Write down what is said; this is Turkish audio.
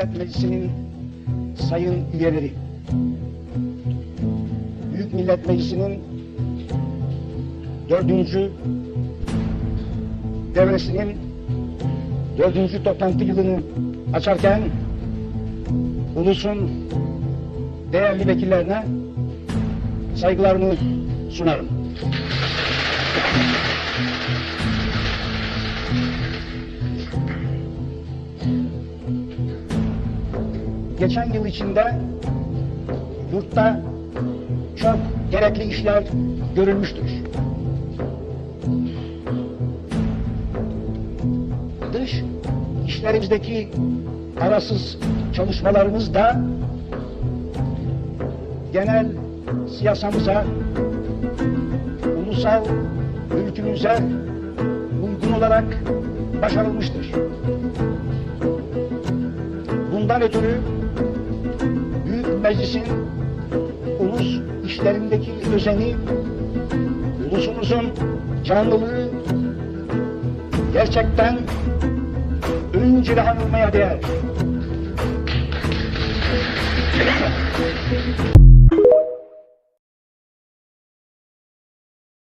Millet Meclisi'nin sayın üyeleri, Büyük Millet Meclisi'nin dördüncü devresinin dördüncü toplantı yılını açarken ulusun değerli vekillerine saygılarımı sunarım. Geçen yıl içinde yurtta çok gerekli işler görülmüştür. Dış işlerimizdeki arasız çalışmalarımız da genel siyasamıza, ulusal mülkümüze uygun olarak başarılmıştır. Bundan ötürü Büyük Meclis'in ulus işlerindeki özeni, ulusumuzun canlılığı gerçekten önceden anılmaya değer.